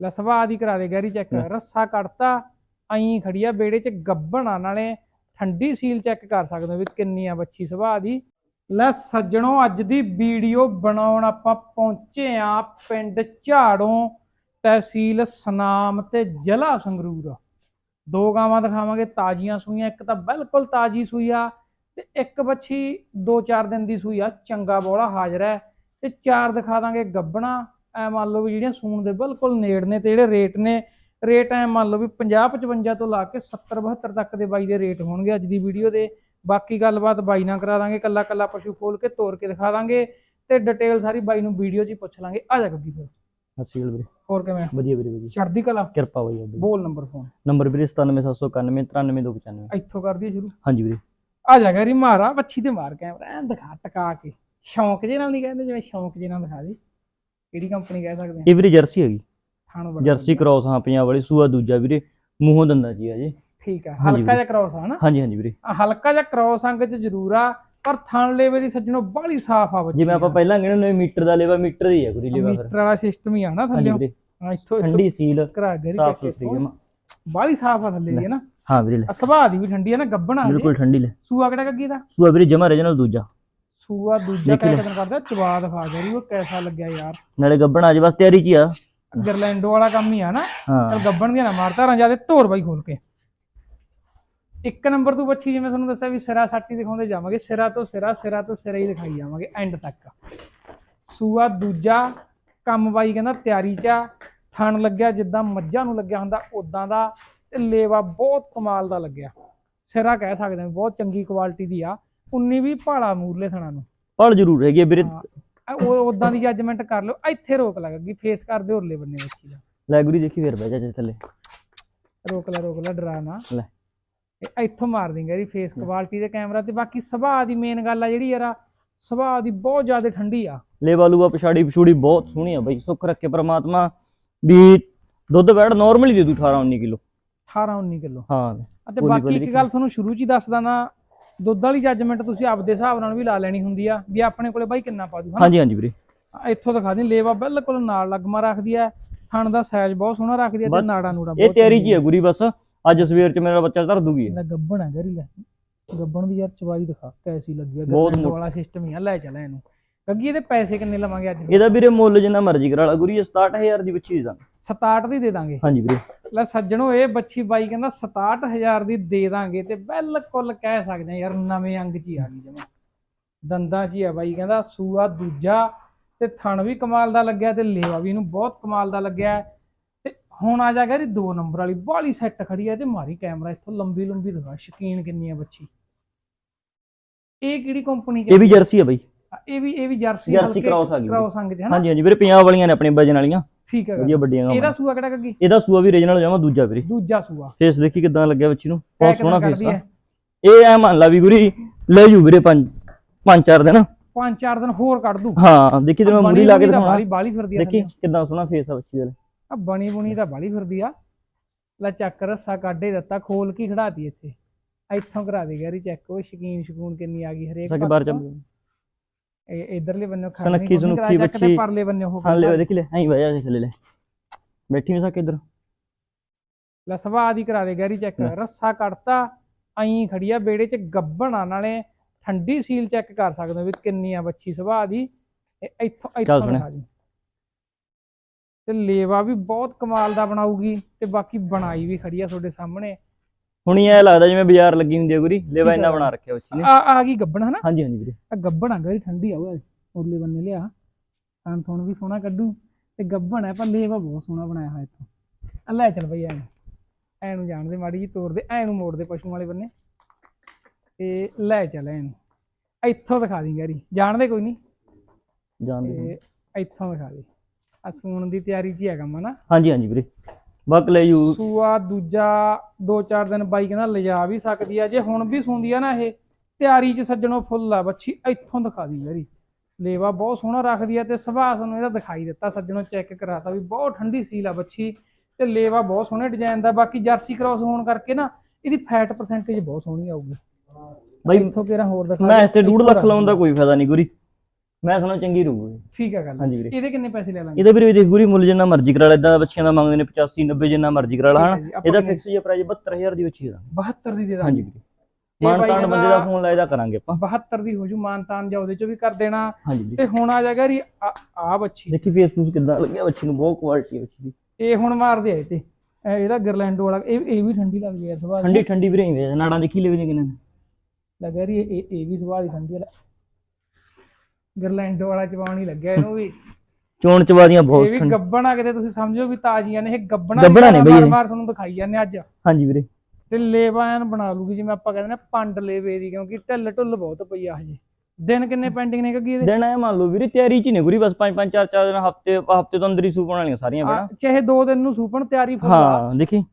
ਲੈ ਸੁਭਾਅ ਦੀ ਕਰਾ ਦੇ ਗੈਰੀ ਚੈੱਕ। ਰੱਸਾ ਕੱਟਤਾ ਐਂ ਖੜੀ ਆ ਬੇੜੇ 'ਚ ਗੱਬਣਾ ਨਾਲੇ ਠੰਡੀ ਸੀਲ ਚੈੱਕ ਕਰ ਸਕਦੇ ਹੋ ਵੀ ਕਿੰਨੀ ਆ ਬੱਚੀ ਸੁਭਾਅ ਦੀ। ਲੈ ਸੱਜਣੋ ਅੱਜ ਦੀ ਵੀਡੀਓ ਬਣਾਉਣ ਆਪਾਂ ਪਹੁੰਚੇ ਆ ਪਿੰਡ ਝਾੜੋਂ ਤਹਿਸੀਲ ਸਨਾਮ ਤੇ ਜ਼ਿਲ੍ਹਾ ਸੰਗਰੂਰ। ਦੋ ਗਾਵਾਂ ਦਿਖਾਵਾਂਗੇ ਤਾਜ਼ੀਆਂ ਸੂਈਆਂ ਇੱਕ ਤਾਂ ਬਿਲਕੁਲ ਤਾਜ਼ੀ ਸੂਈ ਆ ਤੇ ਇੱਕ ਬੱਚੀ 2-4 ਦਿਨ ਦੀ ਸੂਈ ਆ ਚੰਗਾ ਬੋਲਾ ਹਾਜ਼ਰ ਹੈ ਤੇ ਚਾਰ ਦਿਖਾ ਦਾਂਗੇ ਗੱਬਣਾ। ਐ ਮੰਨ ਲਓ ਵੀ ਜਿਹੜੀਆਂ ਸੂਣ ਦੇ ਬਿਲਕੁਲ ਨੇੜ ਨੇ ਤੇ ਜਿਹੜੇ ਰੇਟ ਨੇ ਰੇਟ ਐ ਮੰਨ ਲਓ ਵੀ 50 55 ਤੋਂ ਲਾ ਕੇ 70 72 ਤੱਕ ਦੇ ਬਾਈ ਦੇ ਰੇਟ ਹੋਣਗੇ ਅੱਜ ਦੀ ਵੀਡੀਓ ਦੇ। ਬਾਕੀ ਗੱਲਬਾਤ ਬਾਈ ਨਾਲ ਕਰਾ ਦਾਂਗੇ ਕੱਲਾ ਕੱਲਾ ਪਸ਼ੂ ਖੋਲ ਕੇ ਤੋੜ ਕੇ ਦਿਖਾ ਦਾਂਗੇ ਤੇ ਡਿਟੇਲ ਸਾਰੀ ਬਾਈ ਨੂੰ ਵੀਡੀਓ 'ਚ ਹੀ ਪੁੱਛ ਲਾਂਗੇ। ਆ ਜਾ ਗੱਗੀ ਫਿਰ। ਅਸੀਂ ਵੀਰੇ। ਹੋਰ ਕਿਵੇਂ? ਵਧੀਆ ਵੀਰੇ ਵਧੀਆ। ਚੜ੍ਹਦੀ ਕਲਾ? ਕਿਰਪਾ ਬਾਈ ਬੋਲ ਨੰਬਰ ਫੋਨ। ਨੰਬਰ ਵੀਰੇ 97791 93295 ਇੱਥੋਂ ਕਰ ਦਈਏ ਸ਼ੁਰੂ। ਹਾਂਜੀ ਵੀਰੇ। ਆ ਜਾ ਗਰੀ ਮਾਰਾ ਵੱਛੀ ਤੇ ਮਾਰ ਕੈਮਰਾ ਐਂ ਦਿਖਾ ਟਕਾ ਕੇ। ਸ਼ੌਂਕ ਜੇ ਨਾਲ ਨਹੀਂ ਕਹਿੰਦੇ ਜਿਵੇਂ ਸ਼ੌਂਕ ਜੇ ਨਾਲ ਦਿਖਾ ਦੇ। ਕਿਹੜੀ ਕੰਪਨੀ ਕਹਿ ਸਕਦੇ ਆ? ਇਹ ਵੀਰੇ ਜਰਸੀ ਹੈਗੀ। ਥਾਣੋ ਬੜਾ ਜਰਸੀ ਕ੍ਰਾਸ ਹਾਂ ਪੰਜਾਬ ਵਾਲੀ ਸੂਆ ਦੂਜਾ ਵੀਰੇ ਮੂੰਹੋਂ ਦੰਦਾ ਜੀ ਆ ਜੀ। ਠੀਕ ਆ ਹਾਂਜੀ ਹਲਕਾ। ਜਿਹਾ ਕ੍ਰੋਸ ਆ ਨਾ ਹਾਂਜੀ ਹਾਂਜੀ ਵੀਰੇ। ਆਹ ਹਲਕਾ ਜਿਹਾ ਕ੍ਰੋਸ ਅੰਗ ਚ ਜ਼ਰੂਰ ਆ ਪਰ ਥਣ ਲੇਵੇ ਦੀ ਸੱਜਣੋ ਬਾਹਲੀ ਸਾਫ਼ ਆ ਬੱਚੀ ਜਿਵੇਂ ਆਪਾਂ ਪਹਿਲਾਂ ਕਹਿੰਦੇ ਨੇ ਮੀਟਰ ਦਾ ਲੇਵਾ ਮੀਟਰ ਦੀ ਹੈ ਗੁਰੀ ਲੇਵਾ ਫਿਰ। ਮੀਟਰ ਵਾਲਾ ਸਿਸਟਮ ਹੀ ਆ ਨਾ ਹਾਂਜੀ ਥੱਲੇ। ਵੀਰੇ। ਹਾਂ ਇੱਥੋਂ ਠੰਡੀ ਸੀਲ ਕਰਾ ਗਰੀ ਸਾਫ਼ ਸੁਥਰੀ ਜਮਾ। ਬਾਹਲੀ ਸਾਫ਼ ਆ ਥੱਲੇ ਦੀ ਹੈ ਨਾ ਹਾਂ ਵੀਰੇ ਲੈ। ਆ ਸੁਭਾਅ ਦੀ ਵੀ ਠੰਡੀ ਆ ਨਾ ਗੱਬਣਾ ਬਿਲਕੁਲ ਠੰਡੀ ਲੈ। ਸੂਆ ਕਿਹੜਾ ਗੱਗੀ ਦਾ? ਸੂਆ ਵੀਰੇ ਜਮਾ ਰੀਜਨਲ ਦੂਜਾ। ਸੂਆ ਦੂਜਾ ਦੇਖੀ ਕਹਿ ਲੈ। ਕਦਨ ਕਰਦਾ ਚਵਾ ਦਿਖਾ ਗਰੀ ਉਹ ਕੈਸਾ ਲੱਗਿਆ ਯਾਰ। ਨਾਲੇ ਗੱਬਣ ਆ ਜੇ ਬਸ ਤਿਆਰੀ ਚ ਹੀ ਆ। ਗਰਲੈਂਡੋ ਵਾਲਾ ਕੰਮ ਹੀ ਆ ਨਾ ਚਲ ਗੱਬਣ ਦੀਆਂ ਨਾ ਮਾਰਤਾ ਰਾਂਜਾ ਦੇ ਧੋਰ ਬਾਈ ਖੋਲ ਕੇ। ਇੱਕ ਨੰਬਰ ਤੋਂ ਬੱਚੀ ਜਿਵੇਂ ਤੁਹਾਨੂੰ ਦੱਸਿਆ ਵੀ ਸਿਰਾ ਸਾਟੀ ਦਿਖਾਉਂਦੇ ਜਾਵਾਂਗੇ ਸਿਰਾ ਤੋਂ ਸਿਰਾ ਸਿਰਾ ਤੋਂ ਸਿਰਾ ਹੀ ਦਿਖਾਈ ਜਾਵਾਂਗੇ ਐਂਡ ਤੱਕ। ਸੂਆ ਦੂਜਾ ਕੰਮ ਬਾਈ ਕਹਿੰਦਾ ਤਿਆਰੀ ਚ ਆ ਥਣ ਲੱਗਿਆ ਜਿੱਦਾਂ ਮੱਝਾਂ ਨੂੰ ਲੱਗਿਆ ਹੁੰਦਾ ਉਦਾਂ ਦਾ ਤੇ ਲੇਵਾ ਬਹੁਤ ਕਮਾਲ ਦਾ ਲੱਗਿਆ। ਸਿਰਾ ਕਹਿ ਸਕਦੇ ਹਾਂ ਬਹੁਤ ਚੰਗੀ ਕੁਆਲਿਟੀ ਦੀ ਆ। 19 ਵੀ ਭਾਲਾ ਮੂਰਲੇ ਥਣਾ ਨੂੰ। ਪਲ ਜ਼ਰੂਰ ਹੈਗੀ ਆ ਵੀਰੇ। ਹਾਂ, ਇਹ ਉਹ ਉਦਾਂ ਦੀ ਜੱਜਮੈਂਟ ਕਰ ਲਿਓ ਇੱਥੇ ਰੋਕ ਲੱਗੀ ਫੇਸ ਕਰ ਦਿਓ ਉਰਲੇ ਬੰਨੇ ਬੱਚੀ ਦਾ ਲੈ ਗੁਰੀ ਦੇਖੀ ਫਿਰ ਬਹਿ ਜਾ ਜੇ ਥੱਲੇ। ਰੋਕ ਲੈ ਰੋਕ ਲੈ ਡਰਾ ਨਾ। ਲੈ। ਇਹ ਇੱਥੋਂ ਮਾਰ ਦਿੰਗਾ ਇਹਦੀ ਫੇਸ ਕੁਆਲਿਟੀ ਦੇ ਕੈਮਰਾ ਤੇ। ਬਾਕੀ ਸੁਭਾਅ ਦੀ ਮੇਨ ਗੱਲ ਆ ਜਿਹੜੀ ਯਾਰ ਸੁਭਾਅ ਦੀ ਬਹੁਤ ਜ਼ਿਆਦਾ ਠੰਡੀ ਆ। ਲੇਵਾ ਲੂਆ ਪਛਾੜੀ ਪਛੂੜੀ ਬਹੁਤ ਸੋਹਣੀ ਆ ਬਾਈ। ਸੁੱਖ ਰੱਖੇ ਪ੍ਰਮਾਤਮਾ। ਵੀ ਦੁੱਧ ਵੈੜ ਨਾਰਮਲੀ ਦੇ ਦੂ 18 19 ਕਿਲੋ। 18 19 ਕਿਲੋ। ਹਾਂ। ਅਤੇ ਬੋਲੀ ਬਾਕੀ ਬੋਲੀ ਇੱਕ ਗੱਲ ਤੁਹਾਨੂੰ ਸ਼ੁਰੂ ਚ ਹੀ ਦੱਸਦਾ ਨਾ ਦੁੱਧ ਵਾਲੀ ਜੱਜਮੈਂਟ ਤੁਸੀਂ ਆਪਦੇ ਹਿਸਾਬ ਨਾਲ ਵੀ ਲਾ ਲੈਣੀ ਹੁੰਦੀ ਆ ਵੀ ਆਪਣੇ ਕੋਲੇ ਬਾਈ ਕਿੰਨਾ ਪਾ ਦੂ ਹਨਾ? ਹਾਂਜੀ ਹਾਂਜੀ ਵੀਰੇ। ਇੱਥੋਂ ਦਿਖਾ ਦੇ ਲੇਵਾ ਬਿਲਕੁਲ ਨਾਲ ਲੱਗਮਾ ਰੱਖਦੀ ਆ ਥਣ ਦਾ ਸਾਈਜ਼ ਬਹੁਤ ਸੋਹਣਾ ਰੱਖਦੀ ਆ ਤੇ ਨਾੜਾ ਨੂੜਾ ਇਹ ਤਿਆਰੀ ਜੀ ਹੈ ਗੁਰੀ ਬਸ। ਅੱਜ ਸਵੇਰ ਚ ਮੇਰਾ ਬੱਚਾ ਧਰ ਦੂਗੀ। ਇਹ। ਲੈ ਗੱਬਣ ਹੈ ਗਰੀ ਲੈ। ਗੱਬਣ ਦੀ ਯਾਰ ਚਵਾਈ ਦਿਖਾ ਕੈਸੀ ਲੱਗੀ ਆ ਬਹੁਤ ਗੱਬਣ। ਵਾਲਾ ਸਿਸਟਮ ਹੀ ਆ। ਲੈ ਚੱਲ ਇਹਨੂੰ। ਗੱਗੀ ਇਹਦੇ ਪੈਸੇ ਕਿੰਨੇ ਲਵਾਂਗੇ ਅੱਜ? ਇਹਦਾ ਵੀਰੇ ਮੁੱਲ ਜਿੰਨਾ ਮਰਜ਼ੀ ਕਰਾ ਲਾ। ਗੁਰੀ ਇਹ 67000 ਦੀ ਬੱਚੀ ਦਾ 67 ਦੀ ਦੇ ਦਾਂਗੇ। ਹਾਂਜੀ ਵੀਰੇ। ਲੈ ਸੱਜਣੋ ਇਹ ਬੱਚੀ ਬਾਈ ਕਹਿੰਦਾ 67000 ਦੀ ਦੇ ਦਾਂਗੇ ਤੇ ਬਿਲਕੁਲ ਕਹਿ ਸਕਦੇ ਆ ਯਾਰ ਨਵੇਂ ਅੰਗ 'ਚ ਹੀ ਆ ਗਈ ਜਮਾ। ਦੰਦਾਂ 'ਚ ਹੀ ਆ ਬਾਈ ਕਹਿੰਦਾ ਸੂਆ ਦੂਜਾ ਤੇ ਥਣ ਵੀ ਕਮਾਲ ਦਾ ਲੱਗਿਆ ਤੇ ਲੇਵਾ ਵੀ ਇਹਨੂੰ ਬਹੁਤ ਕਮਾਲ ਦਾ ਲੱਗਿਆ। ਤੇ ਹੁਣ ਆ ਜਾ ਗਿਆ ਇਹਦੀ 2 ਨੰਬਰ ਵਾਲੀ ਬਾਹਲੀ ਸੈੱਟ ਖੜੀ ਆ ਤੇ ਮਾਰੀ ਕੈਮਰਾ ਇੱਥੋਂ ਲੰਬੀ ਲੰਬੀ ਦਿਖਾ ਸ਼ਕੀਨ ਕਿੰਨੀ ਆ ਬੱਚੀ ਇਹ ਕਿਹੜੀ ਕੰਪਨੀ 'ਚ ਇਹ ਵੀ ਜਰਸੀ ਆ ਬਾਈ। ਇਹ ਵੀ ਇਹ ਵੀ ਜਰਸੀ ਆ ਗਈ ਕ੍ਰਾਸ ਅੰਗ 'ਚ ਹੈ ਨਾ? ਹਾਂਜੀ ਹਾਂਜੀ ਵੀਰੇ ਪੰਜਾਬ ਵਾਲੀਆਂ ਨੇ ਆਪਣੇ ਵਜਨ ਵਾਲੀਆਂ। ਠੀਕ ਹੈ ਵਧੀਆ ਵੱਡੀਆਂ ਇਹਦਾ ਸੂਆ ਕਿਹੜਾ ਗੱਗੀ ਇਹਦਾ ਸੂਆ ਵੀ ਰੀਜਨਲ ਜਾਵਾਂ ਦੂਜਾ ਵੀਰੇ ਦੂਜਾ ਸੂਆ। ਫੇਸ ਦੇਖੀ ਕਿਦਾਂ ਲੱਗਿਆ ਬੱਚੀ ਨੂੰ? ਬਹੁਤ ਸੋਹਣਾ ਫੇਸ ਆ। ਇਹ ਐ ਮੰਨ ਲਾ ਵੀ ਗੁਰੀ ਲੈ ਜੂ ਵੀਰੇ ਪੰਜ ਪੰਜ ਚਾਰ ਦਿਨ। ਪੰਜ ਚਾਰ ਦਿਨ ਹੋਰ ਕੱਢ ਦੂ। ਹਾਂ ਦੇਖੀ ਤੇ ਮੈਂ ਮੂਰੀ ਲਾ ਕੇ ਦਿਖਾਉਣਾ। ਬਾਲੀ ਬਾਲੀ ਫਿਰਦੀ ਆ ਦੇਖੀ ਕਿਦਾਂ ਸੋਹਣਾ ਫੇਸ ਆ ਬੱਚੀ ਦਾ ਆ ਬਣੀ ਬੁਣੀ ਤਾਂ ਬਾਲੀ ਫਿਰਦੀ ਆ। ਲੈ ਚੱਕ ਰੱਸਾ ਕੱਢੇ ਦਿੱਤਾ ਖੋਲ ਕੇ ਖੜਾਤੀ ਇੱਥੇ। ਇੱਥੋਂ ਕਰਾ ਦੇ ਗੈਰੀ ਚੈੱਕ। ਉਹ ਸ਼ਕੀਨ ਸ਼ਕੂਨ ਕਿੰਨੀ ਆ ਗਈ ਹਰੇਕ ਪਾਸੋਂ। ਚੱਲ ਇਧਰਲੇ ਬੰਨੇ ਖੜਨੀ ਸੁਨੱਖੀ ਸੁਨੱਖੀ ਬੱਚੀ। ਪਰਲੇ ਬੰਨੇ ਉਹ ਹਾਂ ਲੈ। ਦੇਖੀ ਲੈ ਐਂ ਬਹਿ ਜਾ ਥੱਲੇ ਲੈ ਬੈਠੀ ਵੀ ਸਕੇ ਇੱਧਰ ਲੈ ਸਵਾਦ ਹੀ ਕਰਾ ਦੇ ਗੈਰੀ ਚੈੱਕ। ਰੱਸਾ ਕੱਢਤਾ ਐਂ ਖੜੀ ਆ ਬੇੜੇ 'ਚ ਗੱਬਣ ਆ ਨਾਲੇ ਠੰਡੀ ਸੀਲ ਚੈੱਕ ਕਰ ਸਕਦੇ ਹੋ ਵੀ ਕਿੰਨੀ ਆ ਬੱਚੀ ਸੁਭਾਅ ਦੀ ਇੱਥੋਂ ਇੱਥੋਂ। ਦਿਖਾ ਦੀ ਤੇ ਲੇਵਾ ਵੀ ਬਹੁਤ ਕਮਾਲ ਦਾ ਬਣਾਊਗੀ ਤੇ ਬਾਕੀ ਬਣਾਈ ਵੀ ਖੜੀ ਆ ਤੁਹਾਡੇ ਸਾਹਮਣੇ ਹੁਣ ਇਹ ਲੱਗਦਾ ਜਿਵੇਂ ਬਾਜ਼ਾਰ ਲੱਗੀ ਹੁੰਦੀ ਹੈ ਗੁਰੀ ਲੈਵਾ ਇੰਨਾ। ਬਣਾ ਰੱਖਿਆ ਬੱਚੀ ਨੇ। ਆ ਆ ਗਈ ਗੱਬਣ ਹਨਾ? ਹਾਂਜੀ ਹਾਂਜੀ ਵੀਰੇ। ਆ ਗੱਬਣ ਆ ਗਈ ਠੰਡੀ ਆ ਉਹ ਉਰਲੇ ਬੰਨੇ ਲਿਆ। ਥਣ ਥਣ ਵੀ ਸੋਹਣਾ ਕੱਢੂ। ਤੇ ਗੱਬਣ ਹੈ ਪਰ ਲੇਵਾ ਬਹੁਤ ਸੋਹਣਾ ਬਣਾਇਆ ਹੋਇਆ ਇੱਥੋਂ। ਆ ਲੈ ਚੱਲ ਬਈ ਐਨੂੰ। ਐਨੂੰ ਜਾਣ ਦੇ ਮਾੜੀ ਜੀ ਤੋੜ ਦੇ ਐਨੂੰ ਮੋੜ ਦੇ ਪਸ਼ੂ ਵਾਲੇ ਬੰਨੇ। ਤੇ ਲੈ ਚੱਲ ਐਨੂੰ। ਇੱਥੋਂ ਦਿਖਾ ਦੀ ਗੈਰੀ। ਜਾਣਦੇ ਕੋਈ ਨਹੀਂ? ਜਾਣਦੇ ਤੇ ਇੱਥੋਂ ਦਿਖਾ ਦੇ। ਆ ਸੂਣ ਦੀ ਤਿਆਰੀ 'ਚ ਹੀ ਮਨਾ ਹਾਂਜੀ ਹਾਂਜੀ ਵੀਰੇ। ਬਕ ਲੈ ਜੂ। ਸੂਆ ਦੂਜਾ 2-4 ਦਿਨ ਬਾਈ ਕਹਿੰਦਾ ਲਿਜਾ ਵੀ ਸਕਦੀ ਆ ਜੇ ਹੁਣ ਵੀ ਸੁੰਦੀ ਆ ਨਾ ਇਹ ਤਿਆਰੀ 'ਚ ਸੱਜਣੋਂ ਫੁੱਲ ਆ ਬੱਚੀ ਇੱਥੋਂ ਦਿਖਾ ਦੀ ਮੇਰੀ ਲੇਵਾ ਬਹੁਤ ਸੋਹਣਾ ਰੱਖਦੀ ਆ ਤੇ ਸੁਭਾਅ ਤੁਹਾਨੂੰ ਇਹਦਾ ਦਿਖਾਈ ਦਿੱਤਾ ਸੱਜਣੋਂ ਚੈੱਕ ਕਰਾਤਾ ਵੀ ਬਹੁਤ ਠੰਡੀ ਸੀਲ ਆ ਬੱਚੀ ਤੇ ਲੇਵਾ ਬਹੁਤ ਸੋਹਣੇ ਡਿਜ਼ਾਈਨ ਦਾ ਬਾਕੀ ਜਰਸੀ ਕ੍ਰਾਸ ਹੋਣ ਕਰਕੇ ਨਾ ਇਹਦੀ ਫੈਟ ਪਰਸੈਂਟੇਜ ਬਹੁਤ ਸੋਹਣੀ ਆਊਗੀ। ਬਾਈ ਇੱਥੋਂ ਕਿਹੜਾ ਹੋਰ ਦਿਖਾ ਮੈਂ ਇਸ ਤੇ 2 ਇੱਥੋਂ ਲੱਖ ਰੱਖ ਲਾਉਣ ਦਾ। ਕੋਈ ਫਾਇਦਾ ਨਹੀਂ ਗੁਰੀ। ਮੈਂ ਸੁਣਾ ਚੰਗੀ ਰਹੂਗੀ ਠੀਕ ਹੈ ਗੱਲ। ਹਾਂਜੀ ਵੀਰੇ। ਇਹਦੇ ਕਿੰਨੇ ਪੈਸੇ ਲੈ ਲਾਂਗੇ? ਇਹਦਾ ਵੀਰੇ ਦੇਖ ਗੁਰੀ ਮੁੱਲ ਜਿੰਨਾ ਮਰਜ਼ੀ ਕਰਾ ਲੈ ਇਦਾਂ ਬੱਚਿਆਂ ਦਾ ਮੰਗਦੇ ਨੇ 85 90 ਜਿੰਨਾ ਮਰਜ਼ੀ ਕਰਾ ਲਾ ਹੈ ਹਨਾ? ਇਹਦਾ ਕਿੰਨੇ- ਫਿਕਸ ਜਿਹਾ ਪ੍ਰਾਈਸ 72000 ਦੀ ਬੱਚੀ ਦਾ 72 ਦੀ ਦੇ ਦਾਂਗੇ। ਹਾਂਜੀ ਵੀਰੇ। ਮਾਨਤਾਨ ਬੰਦੇ ਦਾ ਫੋਨ ਲਾਇਦਾ ਕਰਾਂਗੇ ਆਪਾਂ। 72 ਦੀ ਹੋ ਜੂ ਮਾਨਤਾਨ ਜਾਂ ਉਹਦੇ ਚੋਂ ਵੀ ਕਰ ਦੇਣਾ। ਤੇ ਹੁਣ ਆ ਜਾਗਾ ਰੀ ਆ ਬੱਚੀ। ਦੇਖੀ ਫੇਸ ਫੂਸ ਕਿੱਦਾਂ ਲੱਗਿਆ ਬੱਚੀ ਨੂੰ ਬਹੁਤ ਕੁਆਲਿਟੀ ਹੈ ਬੱਚੀ ਦੀ। ਇਹ ਹੁਣ ਮਾਰਦੇ ਆ ਇਹ ਤੇ। ਇਹ ਇਹਦਾ ਗਰਲੈਂਡੋ ਵਾਲਾ ਇਹ ਇਹ ਵੀ ਠੰਡੀ ਲੱਗਦੀ ਹੈ ਸੁਭਾਅ ਦੀ। ਠੰਡੀ ਠੰਡੀ ਵੀਰੇ ਹੀ ਨਾੜਾਂ ਦੇਖੀ ਲੈਵੇ ਨੇ ਕਿੰਨੇ ਨੇ। ਲੱਗਾ ਰਹੀ ਇਹ ਇਹ ਵੀ ਸੁਭਾਅ ਦੀ ਠੰਡੀ ਵਾਲਾ ਗਰਲੈਂਡੋ ਵਾਲਾ ਚਵਾਉਣ ਹੀ ਲੱਗਿਆ ਇਹਨੂੰ ਵੀ। ਚੋਣ ਚਵਾਦੀਆਂ ਇਹ ਬਹੁਤ ਵੀ ਠੰਡੀ ਗੱਬਣਾ ਕਿਤੇ ਤੁਸੀਂ ਸਮਝੋ ਵੀ ਤਾਜ਼ੀਆਂ ਨੇ ਇਹ ਗੱਬਣਾ ਗੱਭਣਾ ਨੇ ਬਈ ਇਹ। ਮਾਰ ਤੁਹਾਨੂੰ ਦਿਖਾਈ ਜਾਂਦੇ ਅੱਜ। ਹਾਂਜੀ ਵੀਰੇ। ਤੇ ਲੇਵਾ ਐਨ ਬਣਾ ਲੂਗੀ ਜਿਵੇਂ ਆਪਾਂ ਕਹਿੰਦੇ ਨੇ ਪੰਡ ਲੇਵੇ ਦੀ ਕਿਉਂਕਿ ਢਿੱਲ ਢੁੱਲ ਬਹੁਤ ਪਈ ਆ ਹਜੇ। ਦਿਨ ਕਿੰਨੇ ਪੈਂਡਿੰਗ ਨੇ ਕੱਗੀ ਇਹਦੇ? ਦਿਨ ਐ ਮੰਨ ਲਓ ਵੀਰੇ ਤਿਆਰੀ ਚ ਹੀ ਨੇ ਗੁਰੀ ਬਸ 5 5 4 4 ਦਿਨ ਹਫ਼ਤੇ ਹਫ਼ਤੇ ਤੋਂ ਅੰਦਰ ਹੀ ਸੂਪਣ ਵਾਲੀਆਂ ਸਾਰੀਆਂ ਆ, ਬਣਾ ਚਾਹੇ ਦੋ ਦਿਨ ਨੂੰ ਸੂਪਣ ਤਿਆਰੀ ਫੁੱਲ ਆ। ਹਾਂ ਦੇਖੀ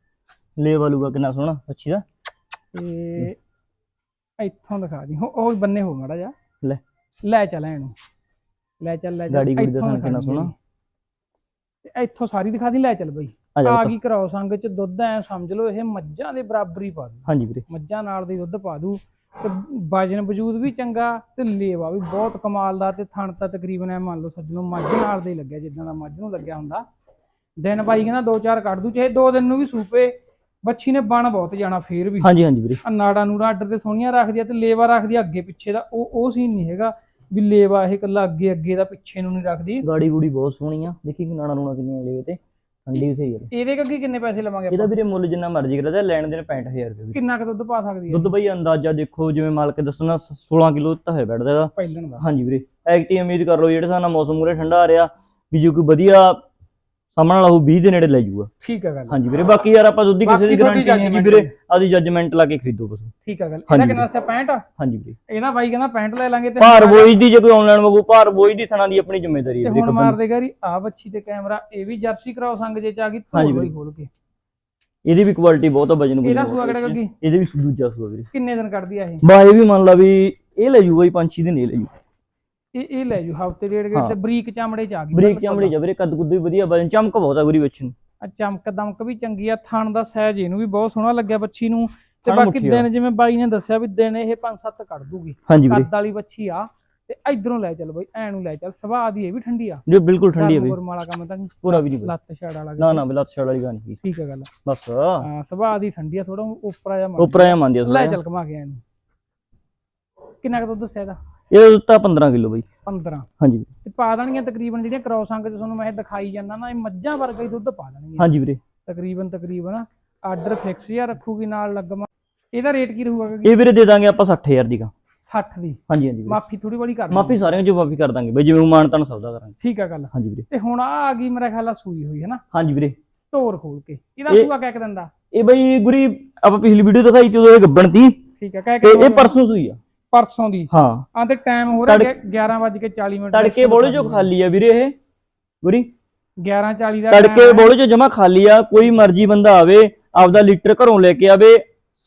ਲੈ ਵਾਲੂਗਾ ਕਿੰਨਾ ਸੋਹਣਾ ਅੱਛੀ ਦਾ। ਤੇ ਇੱਥੋਂ ਦਿਖਾ ਦੀ। ਉਹ- ਉਹ ਬੰਨੇ ਹੋ ਮਾੜਾ ਜਾ ਲੈ। ਲੈ ਚੱਲ ਇਹਨੂੰ। ਲੈ ਚੱਲ ਲੈ ਚੱਲ। ਗਾੜੀ ਗੁੜੀ ਦਾ ਇੱਥੋਂ ਥਾਂ ਦਿਖਾ ਕਿੰਨਾ ਸੋਹਣਾ। ਤੇ ਇੱਥੋਂ ਸਾਰੀ ਦਿਖਾ ਦੀ ਲੈ ਚੱਲ ਬਈ। ਆ ਜਾ ਆ ਪੁੱਤ। ਗਈ ਕਰਾਓ ਸੰਗ ਚ ਦੁੱਧ ਐ ਸਮਝ ਲਓ ਇਹ ਮੱਝਾਂ ਦੇ ਬਰਾਬਰ ਹੀ ਪਾ ਦੂ। ਹਾਂਜੀ ਵੀਰੇ। ਮੱਝਾਂ ਨਾਲ ਦੀ ਦੁੱਧ ਪਾ ਦੂ। ਤੇ ਵਜਨ ਵਜੂਦ ਵੀ ਚੰਗਾ ਤੇ ਲੇਵਾ ਵੀ ਬਹੁਤ ਕਮਾਲ ਦਾ ਤੇ ਥਣ ਤਾਂ ਤਕਰੀਬਨ ਐ ਮੰਨ ਲਓ ਸੱਜਣੋ ਮੱਝ ਨਾਲ ਦਾ ਹੀ ਲੱਗਿਆ ਜਿੱਦਾਂ ਦਾ ਮੱਝ ਨੂੰ ਲੱਗਿਆ ਹੁੰਦਾ। ਦਿਨ ਬਾਈ ਕਹਿੰਦਾ ਦੋ ਚਾਰ ਕੱਢ ਦੂ ਚਾਹੇ ਦੋ ਦਿਨ ਨੂੰ ਵੀ ਸੂਪੇ ਬੱਚੀ ਨੇ ਬਣ ਬਹੁਤ ਜਾਣਾ ਫੇਰ ਵੀ। ਹਾਂਜੀ ਹਾਂਜੀ ਵੀਰੇ। ਆ ਨਾੜਾ ਨੂੜਾ ਅੱਡ ਤੇ ਸੋਹਣੀਆਂ ਰੱਖਦੀ ਆ ਤੇ ਲੇਵਾ ਰੱਖਦੀ ਆ ਅੱਗੇ ਪਿੱਛੇ ਦਾ ਉਹ ਉਹ ਸੀਨ ਨਹੀਂ ਹੈਗਾ। ਵੀ ਲੇਵਾ ਇਹ ਇਕੱਲਾ ਅੱਗੇ ਅੱਗੇ ਦਾ ਪਿੱਛੇ ਨੂੰ ਨਹੀਂ ਰੱਖਦੀ। ਗਾੜੀ ਗੂੜੀ ਬਹੁਤ ਸੋਹਣੀ ਆ। ਦੇਖੀ ਨਾਣਾ ਨੂਣਾ ਕਿੰਨੀਆਂ ਲੈਵੇ ਤੇ। ਠੰਡੀ ਵੀ ਸਹੀ ਹੈ ਇਹਦੇ ਅੱਗੇ ਕਿੰਨੇ ਪੈਸੇ ਲਵਾਂਗੇ ਇਹਦਾ ਵੀਰੇ ਮੁੱਲ ਜਿੰਨਾ ਮਰਜ਼ੀ ਕਰਾ ਦੇ ਲੈਣ ਦੇਣ 65000 ਰੁਪਏ ਕਿੰਨਾ ਕੁ ਦੁੱਧ ਪਾ ਸਕਦੀ ਹੈ ਦੁੱਧ ਬਈ ਅੰਦਾਜ਼ਾ ਦੇਖੋ ਜਿਵੇਂ ਮਾਲਕ ਦੱਸਣਾ 16 ਕਿਲੋ ਤਾਂ ਹੈ ਬੈਠਦਾ ਇਹਦਾ। ਪਹਿਲਣ ਦਾ। ਹਾਂਜੀ ਵੀਰੇ ਐਕਟੀ ਉਮੀਦ ਕਰ ਲਓ ਜਿਹੜੇ ਸਾਨਾ ਮੌਸਮ ਮੂਰੇ ਠੰਡਾ ਆ ਰਿਹਾ ਵੀ ਜੇ ਕੋਈ ਵਧੀਆ ਸਾਹਮਣ ਵਾਲਾ ਉਹ 20 ਦੇ ਨੇੜੇ ਲੈ ਜਾਊਗਾ ਠੀਕ ਹੈ ਗੱਲ। ਹਾਂਜੀ ਵੀਰੇ ਬਾਕੀ ਯਾਰ ਆਪਾਂ ਦੁੱਧ ਦੀ ਕਿਸੇ ਦੀ ਬਾਕੀ ਤੁਹਾਡੀ ਗਾਰੰਟੀ ਨਹੀਂ ਹੈਗੀ judgment ਵੀਰੇ ਆਦੀ ਜੱਜਮੈਂਟ ਲਾ ਕੇ ਖਰੀਦੋ ਬਸ। ਠੀਕ ਹੈ ਗੱਲ। ਹਾਂਜੀ ਇਹਦਾ ਕਿੰਨਾ ਸੇ 65 ਹਾਂਜੀ ਵੀਰੇ। ਇਹਦਾ ਬਾਈ ਕਹਿੰਦਾ 65 ਲੈ ਲਾਂਗੇ ਤੇ ਭਾਰ ਬੋਈ ਦੀ ਜੇ ਕੋਈ ਆਨਲਾਈਨ ਮੰਗੂ ਭਾਰ ਬੋਈ ਦੀ ਥਣਾ ਦੀ ਆਪਣੀ ਜ਼ਿੰਮੇਵਾਰੀ ਤੇ ਹੈ ਵੀਰੇ ਹੁਣ ਕੱਪੜੇ ਮਾਰ ਦੇਗਾ ਰੀ ਆ ਬੱਚੀ ਤੇ ਕੈਮਰਾ ਇਹ ਵੀ ਜਰਸੀ ਕਰਾਓ ਸੰਗ ਜੇ ਚ ਆ ਗਈ ਹਾਂਜੀ ਵੀਰੇ। ਹੀ ਖੋਲ ਕੇ। ਇਹਦੀ ਵੀ ਕੁਆਲਿਟੀ ਬਹੁਤ ਆ ਵਜਨ ਇਹਦਾ ਸੂਆ ਕਿਹੜਾ। ਗੱਗੀ ਇਹਦੇ ਵੀ ਦੂਜਾ ਸੂਆ ਵੀਰੇ। ਕਿੰਨੇ ਦਿਨ ਕੱਢਦੀ ਆ ਇਹ? ਬਾ ਇਹ ਵੀ ਮੰਨ ਲਾ ਵੀ ਇਹ ਲੈ ਜੂਗਾ ਹੀ ਪੰਜ ਛੇ ਦਿਨ ਇਹ ਲੈ ਜੂ। ਇਹ ਇਹ ਲੈ ਜੂ ਹਫ਼ਤੇ ਡੇਢ ਗੇੜ। ਤੇ ਬਰੀਕ ਚਮੜੇ ਚ ਆ ਗਈ। ਬਰੀਕ ਚਮੜੀ ਜਾ ਵੀਰੇ ਕੱਦ ਕੁੱਦ ਵੀ ਵਧੀਆ ਵਜਨ ਚਮਕ ਬਹੁਤ ਆ ਗੁਰੀ ਵਿੱਚ ਨੂੰ। ਆ ਚਮਕ ਦਮਕ ਵੀ ਚੰਗੀ ਆ ਥਣ ਦਾ ਸਾਈਜ਼ ਇਹਨੂੰ ਵੀ ਬਹੁਤ ਸੋਹਣਾ ਲੱਗਿਆ ਬੱਚੀ ਨੂੰ। ਤੇ ਬਾਕੀ ਆ। ਦਿਨ ਜਿਵੇਂ ਬਾਈ ਨੇ ਦੱਸਿਆ ਵੀ ਦਿਨ ਇਹ 5-7 ਕੱਢ ਦੂਗੀ। ਕੱਦ ਵਾਲੀ ਬੱਚੀ ਆ ਤੇ ਇਧਰੋਂ ਲੈ ਚੱਲ ਬਈ ਐ ਨੂੰ ਲੈ ਚੱਲ ਸੁਭਾਅ ਦੀ ਇਹ ਵੀ ਠੰਡੀ ਆ। ਜੋ ਬਿਲਕੁਲ ਠੰਡੀ ਵੀਰੇ। ਗਰਮ ਵਾਲਾ ਕੰਮ ਤਾਂ ਪੂਰਾ ਵੀ ਨਹੀਂ। ਲੱਤ ਛੜ ਵਾਲਾ ਨਾ ਨਾ ਬਿਲਤ ਛੜ ਵਾਲੀ ਗੱਲ ਨਹੀਂ। ਠੀਕ ਹੈ ਗੱਲ। ਬਸ। ਹਾਂ ਸੁਭਾਅ ਦੀ ਠੰਡੀ ਆ ਥੋੜਾ ਉੱਪਰ ਆ ਉੱਪਰ ਆਇਆ ਮੰਨਦੀ ਆ ਲੈ ਚੱਲ ਘਮਾ ਕੇ ਇਹਨੂੰ ਕਿੰਨਾ ਕੁ ਦੁੱਧ ਦੱਸਿਆ ਇਹਦਾ? ਇਹ ਦਿੱਤਾ 15 ਕਿਲੋ ਬਈ। 15 ਹਾਂਜੀ। ਵੀਰੇ ਤੇ ਪਾ ਦੇਣਗੀਆਂ ਤਕਰੀਬਨ ਜਿਹੜੀਆਂ ਕ੍ਰੋਸ ਅੰਗ ਚ ਤੁਹਾਨੂੰ ਮੈਂ ਇਹ ਦਿਖਾਈ ਜਾਂਦਾ ਨਾ ਇਹ ਮੱਝਾਂ ਵਰਗਾ ਹੀ ਦੁੱਧ ਪਾ ਦੇਣਗੀਆਂ। ਹਾਂਜੀ ਵੀਰੇ। ਤਕਰੀਬਨ ਤਕਰੀਬਨ। ਆਰਡਰ ਫਿਕਸ ਜਾਂ ਰੱਖੂਗੀ ਨਾਲ ਲੱਗਮਾ। ਇਹਦਾ ਰੇਟ ਕੀ ਰਹੂਗਾ ਕਿ ਇਹ ਵੀਰੇ ਦੇ ਦਾਂਗੇ ਆਪਾਂ 60000 ਦੀ ਗਾ। 60 ਦੀ। ਹਾਂਜੀ ਹਾਂਜੀ ਵੀਰੇ। ਮਾਫੀ ਥੋੜੀ ਬੜੀ ਕਰ ਮਾਫੀ ਸਾਰਿਆਂ ਚੋਂ ਮਾਫੀ ਕਰ ਦਾਂਗੇ ਬਈ ਜਿਵੇਂ ਮਾਨ ਤਨ ਸੌਦਾ ਕਰਾਂਗੇ। ਠੀਕ ਆ ਗੱਲ। ਹਾਂਜੀ ਵੀਰੇ। ਤੇ ਹੁਣ ਆ ਆ ਗਈ ਮੇਰਾ ਖਿਆਲ ਆ ਸੂਈ ਹੋਈ ਹੈ ਨਾ? ਹਾਂਜੀ ਵੀਰੇ। ਤੋਰ ਖੋਲ ਕੇ। ਇਹਦਾ ਇਹ- ਸੂਆ ਕਹਿ ਕੇ ਦਿੰਦਾ। ਇਹ ਬਈ ਗੁਰੀ ਆਪਾਂ ਪਿਛਲੀ ਵੀਡੀਓ ਦਿਖਾਈ ਤੇ ਉਦੋਂ ਇਹ ਗੱਬਣ ਤੀ। ਠੀਕ ਆ ਕਹਿ ਤੇ ਕੇ ਇਹ ਪਰਸੋਂ ਸੂਈ ਆ। ਪਰਸੋਂ ਦੀ। ਹਾਂ। ਆ ਤੇ ਟਾਈਮ ਹੋ ਰਿਹਾ ਤੜ- 11:40 ਮਿੰਟ ਤੜਕੇ ਬੋਲੇ ਜੋ ਖਾਲੀ ਆ ਵੀਰੇ ਇਹ। ਗੁਰੀ 11:40 ਦਾ ਤੜਕੇ time ਹੈ। ਬੋਲੇ ਜੋ ਜਮਾ ਖਾਲੀ ਆ ਕੋਈ ਮਰਜ਼ੀ ਬੰਦਾ ਆਵੇ ਆਪਦਾ ਲੀਟਰ ਘਰੋਂ ਲੈ ਕੇ ਆਵੇ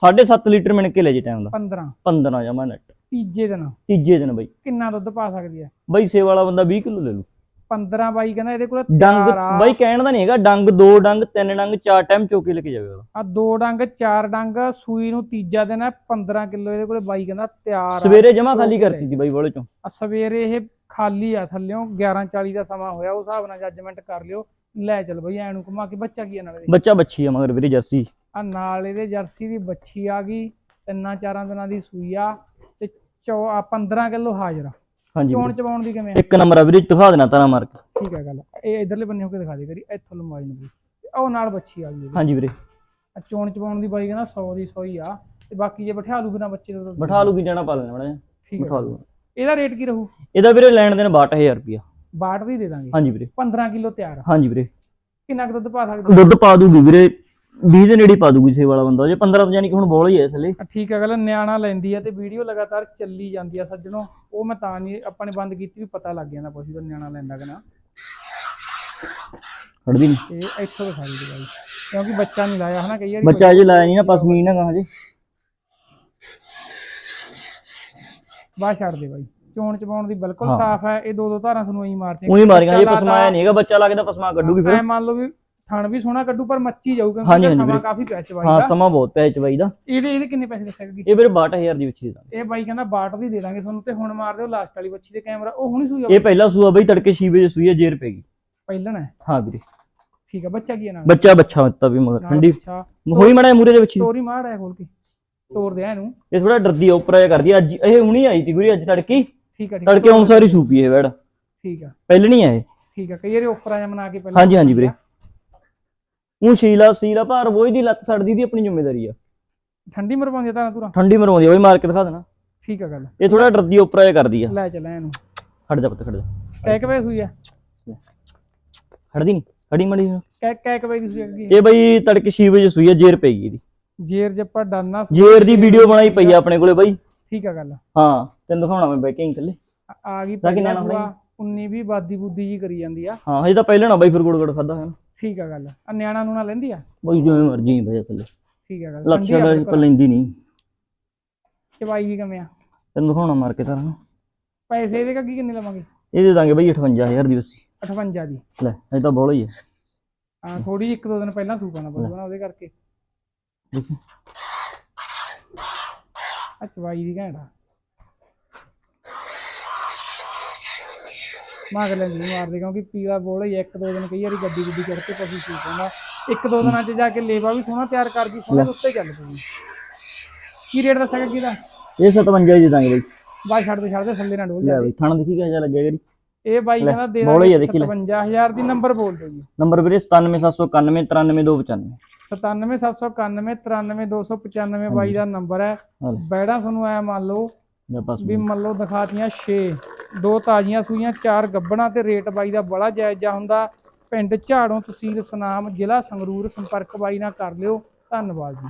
7.5 ਲੀਟਰ ਮਿਣ ਕੇ ਲੈ ਜੇ ਟਾਈਮ ਦਾ। 15 15 ਜਮਾ ਨੈਟ ਤੀਜੇ ਦਿਨ। ਤੀਜੇ ਦਿਨ ਬਈ। ਕਿੰਨਾ ਦੁੱਧ ਪਾ ਸਕਦੀ ਹੈ ਬਈ ਸੇ ਵਾਲਾ ਬੰਦਾ 20 ਕਿਲੋ ਲੈ ਲੂ। 15 ਬਾਈ ਕਹਿੰਦਾ ਇਹਦੇ ਕੋਲ ਡੰਗ ਆ। ਬਈ ਕਹਿਣ ਦਾ ਨਹੀਂ ਹੈਗਾ ਡੰਗ ਦੋ ਡੰਗ ਤਿੰਨ ਡੰਗ ਚਾਰ ਟਾਈਮ ਚੋਕੇ ਲੈ ਕੇ ਜਾਵੇ ਉਹਦਾ ਆ ਦੋ ਡੰਗ ਚਾਰ ਡੰਗ ਸੂਈ ਨੂੰ ਤੀਜਾ ਦਿਨ ਹੈ 15 ਕਿਲੋ ਇਹਦੇ ਕੋਲੇ ਬਾਈ ਕਹਿੰਦਾ ਤਿਆਰ ਆ। ਸਵੇਰੇ ਜਮਾ ਖਾਲੀ ਕਰਤੀ ਸੀ ਬਾਈ ਬੋਲੇ ਚੋਂ। ਆ ਸਵੇਰੇ ਇਹ ਖਾਲੀ ਆ ਥੱਲਿਓਂ 11:40 ਦਾ ਸਮਾਂ ਹੋਇਆ ਉਸ ਹਿਸਾਬ ਨਾਲ ਜੱਜਮੈਂਟ ਕਰ ਲਿਓ। ਲੈ ਚੱਲ ਬਈ ਐਨੂੰ ਘੁਮਾ ਕੇ ਬੱਚਾ ਕੀ ਆ ਨਾਲ? ਬੱਚਾ ਬੱਚੀ ਆ ਮਗਰ ਵੀਰੇ ਜਰਸੀ। ਆ ਨਾਲ ਇਹਦੇ ਜਰਸੀ ਦੀ ਬੱਚੀ ਆ ਗਈ ਤਿੰਨਾਂ ਚਾਰਾਂ ਦਿਨਾਂ ਦੀ ਸੂਈ ਆ ਤੇ ਚੌ ਆ 15 ਕਿਲੋ ਹਾਜ਼ਰ ਹਾਂਜੀ ਚੋਣ ਵੀਰੇ। ਚਵਾਉਣ ਦੀ ਕਿਵੇਂ ਆ? ਇੱਕ ਨੰਬਰ ਆ ਵੀਰੇ ਦਿਖਾ ਦੇਣਾ ਤਾਰਾ ਮਾਰ ਕੇ ਠੀਕ ਹੈ ਗੱਲ। ਇਹ ਇਧਰਲੇ ਬੰਨੇ ਹੋ ਕੇ ਦਿਖਾ ਦੇ ਕਰੀ ਇੱਥੋਂ ਲੰਬਾਈ ਨੂੰ ਵੀ। ਉਹ ਨਾਲ ਬੱਚੀ ਆ ਗਈ। ਹਾਂਜੀ ਵੀਰੇ। ਆ ਚੋਣ ਚਵਾਉਣ ਦੀ ਬਾਈ ਕਹਿੰਦਾ 100 ਦੀ 100 ਹੀ ਆ। ਤੇ ਬਾਕੀ ਜੇ ਬਿਠਾ ਲੂਗੀ ਨਾ ਬੱਚੇ ਤੋਂ ਬਿਠਾ ਲੂ ਕੀ ਜਾਣਾ ਪਾ ਲੈਣਾ ਬੜਾ ਠੀਕ ਬਿਠਾ ਹੈ ਲੂ ਇਹਦਾ ਰੇਟ ਕੀ ਰਹੂ? ਇਹਦਾ ਵੀਰੇ ਲੈਣ ਦੇਣ 62000 ਰੁਪਿਆ ਬਾਟ ਦੀ ਦੇ ਦਾਂਗੇ। ਹਾਂਜੀ ਵੀਰੇ। 15 ਕਿਲੋ ਤਿਆਰ। ਆ। ਹਾਂਜੀ ਵੀਰੇ। ਕਿੰਨਾ ਕੁ ਦੁੱਧ ਪਾ ਸਕਦੇ? ਦੁੱਧ ਪਾ ਦੂਗੀ ਵੀਰੇ 20 ਦੇ ਨੇੜੇ ਪਾ ਦੂਗੀ ਸੇ ਵਾਲਾ ਬੰਦਾ ਜੇ 15 ਤੋਂ ਯਾਨੀ ਕਿ ਹੁਣ ਬੋਲ ਹੀ ਹੈ ਇਸ ਲਈ ਆ ਠੀਕ ਹੈ ਗੱਲ ਨਿਆਣਾ ਲੈਂਦੀ ਆ ਤੇ ਵੀਡੀਓ ਲਗਾਤਾਰ ਚੱਲੀ ਜਾਂਦੀ ਆ ਸੱਜਣੋ। ਉਹ ਮੈਂ ਤਾਂ ਨਹੀਂ ਆਪਾਂ ਨੇ ਬੰਦ ਕੀਤੀ ਵੀ ਪਤਾ ਲੱਗ ਜਾਂਦਾ ਪਸ਼ੂ ਦਾ ਨਿਆਣਾ ਲੈਂਦਾ ਕਿ ਨਾ। ਖੜਦੀ ਨਹੀਂ ਤੇ ਇੱਥੋਂ ਦਿਖਾ ਦੇ ਬਾਈ ਕਿਉਂਕਿ ਬੱਚਾ ਨਹੀਂ ਲਾਇਆ ਹਨਾ ਕਈ ਵਾਰੀ ਬੱਚਾ ਅਜੇ ਲਾਇਆ ਨਹੀਂ ਨਾ ਪਸਮੀਨ ਨਾ ਕਹਾਂ ਜੀ ਬਾਹਰ ਛੱਡ ਦੇ ਬਾਈ। ਚੋਣ ਚਪਾਉਣ ਦੀ ਬਿਲਕੁਲ ਹਾਂ। ਸਾਫ਼ ਹੈ ਇਹ ਦੋ ਦੋ ਧਾਰਾਂ ਤੁਹਾਨੂੰ ਐਂ ਮਾਰਤੀਆਂ। ਉਹੀ ਮਾਰੀਆਂ ਜੇ ਪਸਮਾਇਆ ਨਹੀਂ ਹੈਗਾ ਬੱਚਾ ਲੱਗਦਾ ਪਸਮਾ ਕੱਢੂਗੀ ਫਿਰ। ਐ ਮੰਨ ਲਓ ਵੀ ਥਣ ਵੀ ਸੋਹਣਾ ਕੱਢੂ ਪਰ ਮੱਚੀ ਜਾਊ ਹਾਂਜੀ, ਕਿਉਂਕਿ ਹਾਂਜੀ ਸਮਾਂ। ਕਾਫੀ ਪੈ ਚਵਾਈ ਹਾਂ ਸਮਾਂ ਬਹੁਤ ਪਿਆ ਚਵਾਈ ਦਾ ਇਹਦੇ ਇਹਦੇ ਕਿੰਨੇ ਪੈਸੇ ਦੱਸੇਗੀ ਇਹ ਵੀਰੇ 62000 ਦੀ ਬੱਚੀ ਦਾ ਇਹ ਬਾਈ ਕਹਿੰਦਾ ਬਾਟ ਦੀ ਦੇ ਦਾਂਗੇ ਤੁਹਾਨੂੰ ਤੇ ਹੁਣ ਮਾਰ ਦਿਓ ਲਾਸਟ ਵਾਲੀ ਬੱਚੀ ਦੇ ਕੈਮਰਾ ਉਹ ਹੁਣੀ ਸੂਈ ਆ ਇਹ ਪਹਿਲਾ ਸੂਆ ਬਈ ਤੜਕੇ 6 ਵਜੇ ਸੂਈ ਹੈ ਜੇਰ ਪੈ ਗਈ ਪਹਿਲਣ ਹੈ ਹਾਂ ਵੀਰੇ। ਠੀਕ ਆ ਬੱਚਾ ਕੀ ਹੈ ਨਾਲ? ਬੱਚਾ ਬੱਚਾ ਮੱਤਾ ਵੀ ਮਗਰ ਠੰਡੀ। ਹੋਈ ਮੜਾ ਮੂਰੇ ਦੇ ਬੱਚੀ ਤੋਰੀ ਮਾਰ ਹੈ ਖੋਲ ਕੇ। ਤੋਰ ਦੇ ਇਹਨੂੰ। ਇਹ ਥੋੜਾ ਡਰਦੀ ਆ ਉੱਪਰ ਆਇਆ ਕਰਦੀ ਆ। ਅੱਜ ਇਹ ਹੁਣੀ ਆਈ ਤੀ ਵੀਰੇ ਅੱਜ ਤੜਕੀ ਠੀਕ ਆ ਆ। ਤੜਕੇ ਆਉਣ ਸਾਰੀ ਸੂਪੀ ਇਹ ਵੜ ਠੀਕ ਆ। ਪਹਿਲਣੀ ਆ ਇਹ ਠੀਕ ਆ ਕਈ ਵਾਰੀ ਉੱਪਰ ਆ ਮਨਾ ਕੇ ਪਹਿਲਾਂ ਹਾਂਜੀ ਹਾਂਜੀ ਵੀਰੇ। ਉਹ ਸ਼ੀਲਾ ਸ਼ੀਲਾ ਭਾਰ ਵੋਈ ਦੀ ਲੱਤ ਸੜਦੀ ਦੀ ਆਪਣੀ ਜ਼ਿੰਮੇਵਾਰੀ ਆ। ਠੰਡੀ ਮਰਵਾਉਂਦੀ ਤਾਂ ਤੂੰ ਠੰਡੀ ਮਰਵਾਉਂਦੀ ਆ ਮਾਰ ਕੇ ਦਿਖਾ ਦੇਣਾ। ਠੀਕ ਆ ਗੱਲ। ਇਹ ਥੋੜਾ ਡਰਦੀ ਉੱਪਰ ਆਇਆ ਕਰਦੀ ਆ। ਲੈ ਚੱਲ ਇਹਨੂੰ ਖੜ ਜਾ ਪੁੱਤ ਖੜ ਜਾ। ਕਹਿ ਕੇ ਵੇ ਸੂਈ ਆ। ਖੜਦੀ ਨਹੀਂ ਖੜੀ ਮੜੀ ਕਹਿ ਕਹਿ ਕੇ ਵੇ ਦੀ ਸੂਈ ਇਹ ਬਈ ਤੜਕੇ 6 ਵਜੇ ਸੂਈ ਆ ਜੇਰ ਪੈ ਗਈ ਇਹਦੀ। ਜੇਰ ਜੱਪਾ ਡਾਨਾ ਜੇਰ ਦੀ ਵੀਡੀਓ ਬਣਾਈ ਪਈ ਆ ਆਪਣੇ ਕੋਲੇ ਬਾਈ। ਠੀਕ ਆ ਗੱਲ। ਹਾਂ ਤੈਨੂੰ ਦਿਖਾਉਣਾ ਮੈਂ ਬੈਕਿੰਗ ਥੱਲੇ। ਆ- ਗਈ ਪਹਿਲਾ ਨੰਬਰ ਸੂਆ 19 20 ਬਾਦੀ ਬੁੱਦੀ ਜੀ ਕਰੀ ਜਾਂਦੀ ਆ। ਹਾਂ ਹਜੇ ਤਾਂ ਪਹਿਲਾਂ ਨਾ ਬਾਈ ਫਿਰ ਗੁੜ ਗੁੜ ਖਾਦਾ ਹੈ ਠੀਕ ਆ ਗੱਲ। ਆ ਨਿਆਣਾ ਨੂੰ ਨਾ ਲੈਂਦੀ ਆ? ਬਾਈ ਜਿਵੇਂ ਮਰਜ਼ੀ ਬਈ ਥੱਲੇ। ਠੀਕ ਆ ਗੱਲ। ਆ ਛੱਡ ਪਰ ਲੈਂਦੀ ਨਹੀਂ। ਚਵਾਈ ਵੀ ਕਿਵੇਂ ਆ? ਤੈਨੂੰ ਦਿਖਾਉਣਾ ਮਾਰ ਕੇ ਤਾਰਾਂ। ਪੈਸੇ ਇਹਦੇ ਕੀ ਕਿੰਨੇ ਲਵਾਂਗੇ? ਇਹ ਦੇ ਦਾਂਗੇ ਬਾਈ 58000 ਦੀ ਬੱਸੀ। 58 ਦੀ। ਲੈ ਇਹ ਤਾਂ ਬੋਲਾ ਹੀ ਹੈ ਹਾਂ ਥੋੜੀ ਇੱਕ ਦੋ ਦਿਨ ਪਹਿਲਾਂ ਸੂਪਾਣਾ ਪਊਗਾ ਉਹਦੇ ਕਰਕੇ। ਆ ਚਵਾਈ ਦੀ ਘੈਂਟਾ ਲੈਂਦੀ ਨੀ ਮਾਰਦੇ ਕਿਉਂਕਿ ਪੀਲਾ ਬੋਲ ਇੱਕ ਦੋ ਦਿਨ ਕਈ ਵਾਰੀ ਗੱਡੀ ਗੁੱਡੀ ਚੜ ਕੇ ਪਸ਼ੂ ਸੂਪ ਆਉਂਦਾ। ਇੱਕ ਦੋ ਦਿਨਾਂ 'ਚ ਜਾ ਕੇ ਲੇਵਾ ਵੀ ਸੋਹਣਾ ਤਿਆਰ ਕਰ ਗਈ ਸੋਹਣੇ ਦੇ ਉੱਤੇ ਚੱਲ ਪਊਗੀ ਕੀ ਰੇਟ ਦੱਸਿਆ ਕਿਹਦਾ ਇਹ 57 ਹੀ ਦੇ ਦਾਂਗੇ ਬਾਈ ਬਾਈ ਛੱਡ ਦੇ ਛੱਡ ਦੇ ਥੱਲੇ ਨਾ ਡੋਲ ਜਾ ਬਾਈ ਥਣ ਦੇਖੀ ਕਿਹੋ ਜਿਹਾ ਲੱਗਿਆ ਜਿਹੜੀ ਇਹ ਬਾਈ ਕਹਿੰਦਾ ਦੇ ਦਾਂਗੇ ਦੇਖੀ ਲੈ। 57000 ਦੀ ਨੰਬਰ ਬੋਲ ਦਿਓ ਜੀ। ਨੰਬਰ ਵੀਰੇ 97791 93295 97791 93295 ਬਾਈ ਦਾ ਨੰਬਰ ਹੈ। ਬੈੜਾ ਤੁਹਾਨੂੰ ਐ ਮੰਨ ਲਓ ਜਾਂ ਵੀ ਮੰਨ ਲਓ ਦਿਖਾਤੀਆਂ 6 ਦੋ ਤਾਜ਼ੀਆਂ ਸੂਈਆਂ, ਚਾਰ ਗੱਬਣਾ ਤੇ ਰੇਟ ਬਾਈ ਦਾ ਬੜਾ ਜਾਇਜ਼ਾ ਹੁੰਦਾ। ਪਿੰਡ ਝਾੜੋਂ ਤਹਿਸੀਲ ਸੁਨਾਮ, ਜ਼ਿਲ੍ਹਾ ਸੰਗਰੂਰ ਸੰਪਰਕ ਬਾਈ ਨਾਲ ਕਰ ਲਿਓ। ਧੰਨਵਾਦ ਜੀ।